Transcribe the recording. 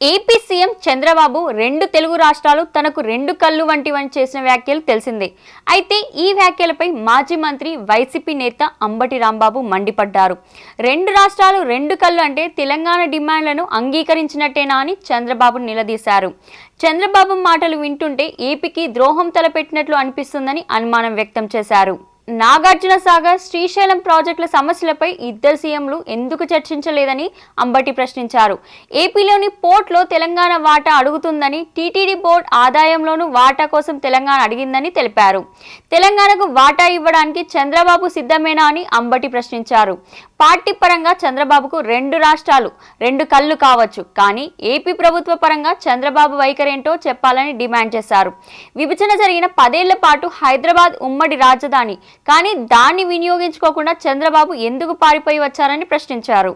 AP CM Chandrababu రెండు తెలుగు రాష్ట్రాలు తనకు రెండు కళ్ళు వంటివని చేసిన వ్యాఖ్యలు తెలిసిందే. అయితే ఈ వ్యాఖ్యలపై మాజీ మంత్రి వైసీపీ నేత అంబటి రాంబాబు మండిపడ్డారు. రెండు రాష్ట్రాలు రెండు కళ్ళు అంటే తెలంగాణ డిమాండ్లను అంగీకరించినట్టేనా అని చంద్రబాబు నిలదీశారు. చంద్రబాబు మాటలు వింటుంటే ఏపీకి ద్రోహం తలపెట్టినట్లు అనిపిస్తుందని అనుమానం వ్యక్తం చేశారు. నాగార్జున సాగర్ శ్రీశైలం ప్రాజెక్టుల సమస్యలపై ఇద్దరు సీఎంలు ఎందుకు చర్చించలేదని అంబటి ప్రశ్నించారు. ఏపీలోని పోర్ట్లో తెలంగాణ వాటా అడుగుతుందని టీటీడీ బోర్డు ఆదాయంలోనూ వాటా కోసం తెలంగాణ అడిగిందని తెలిపారు. తెలంగాణకు వాటా ఇవ్వడానికి చంద్రబాబు సిద్ధమేనా అని అంబటి ప్రశ్నించారు. పార్టీ పరంగా చంద్రబాబుకు రెండు రాష్ట్రాలు రెండు కళ్ళు కావచ్చు. కానీ ఏపీ ప్రభుత్వ పరంగా చంద్రబాబు వైఖరేంటో చెప్పాలని డిమాండ్ చేశారు. విభజన జరిగిన పదేళ్ళ పాటు హైదరాబాద్ ఉమ్మడి రాజధాని కానీ దాన్ని వినియోగించుకోకుండా చంద్రబాబు ఎందుకు పారిపోయి వచ్చారని ప్రశ్నించారు.